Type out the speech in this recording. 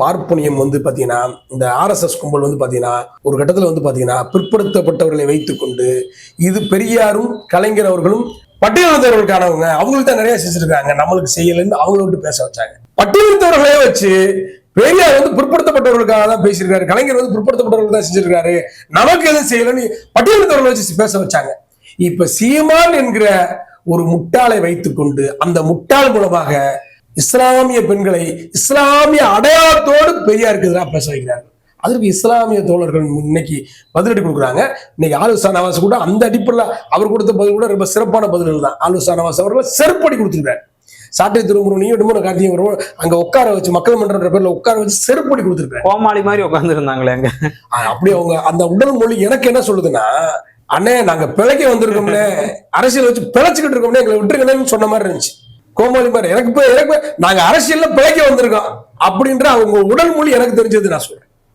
பார்ப்பனியம் வந்து பாத்தீங்கன்னா இந்த ஆர்எஸ்எஸ் கும்பல் வந்து பாத்தீங்கன்னா ஒரு கட்டத்துல வந்து பாத்தீங்கன்னா பிற்படுத்தப்பட்டவர்களை வைத்துக்கொண்டு இது பெரியாரும் கலைஞர் அவர்களும் பட்டியலினத்தவர்களுக்கானவங்க அவங்களுக்கு தான் நிறைய செஞ்சிருக்காங்க. நம்மளுக்கு செய்யலைன்னு அவங்கள விட்டு பேச வச்சாங்க. பட்டியலினத்தவர்களே வச்சு பெரியார் வந்து பிற்படுத்தப்பட்டவர்களுக்காக தான் பேசியிருக்காரு. கலைஞர் வந்து பிற்படுத்தப்பட்டவர்கள் தான் செஞ்சிருக்காரு. நமக்கு எதுவும் செய்யலைன்னு பட்டியலினத்தவர்களை வச்சு பேச வச்சாங்க. இப்ப சீமான் என்கிற ஒரு முட்டாளை வைத்துக்கொண்டு அந்த முட்டாள் மூலமாக இஸ்லாமிய பெண்களை இஸ்லாமிய அடையாளத்தோடு பெரியாருக்கு எதிராக பேச வைக்கிறார்கள் அதற்கு இஸ்லாமிய தோழர்கள் இன்னைக்கு பதிலடி கொடுக்குறாங்க. இன்னைக்கு ஆலுசா நவாஸ் கூட அந்த அடிப்படையில் அவர் கொடுத்த பதில் கூட ரொம்ப சிறப்பான பதில்கள் தான். ஆலுசா நவாஸ் அவர்கள் செருப்படி கொடுத்துருக்காரு சாட்டை திருமுருகனையும் இடுமுறை கார்த்தியும் அங்க உட்கார வச்சு மக்கள் மன்றன்ற பேர்ல உட்கார வச்சு செருப்படி கொடுத்துருக்காரு கோமாளி மாதிரி உட்கார்ந்து இருந்தாங்களே அங்க அப்படியே அவங்க அந்த உடல் மொழி எனக்கு என்ன சொல்லுதுன்னா அண்ணே நாங்க பிழைக்க வந்திருக்கோம்னே அரசியல் வச்சு பிழைச்சுக்கிட்டு இருக்கோம்னே எங்களை விட்டுருங்கன்னு சொன்ன மாதிரி இருந்துச்சு. கோமாளி எனக்கு போய் எனக்கு நாங்க அரசியல்ல பிழைக்க வந்திருக்கோம் அப்படின்ற அவங்க உடல் மொழி எனக்கு தெரிஞ்சது நான் சொல்றேன்.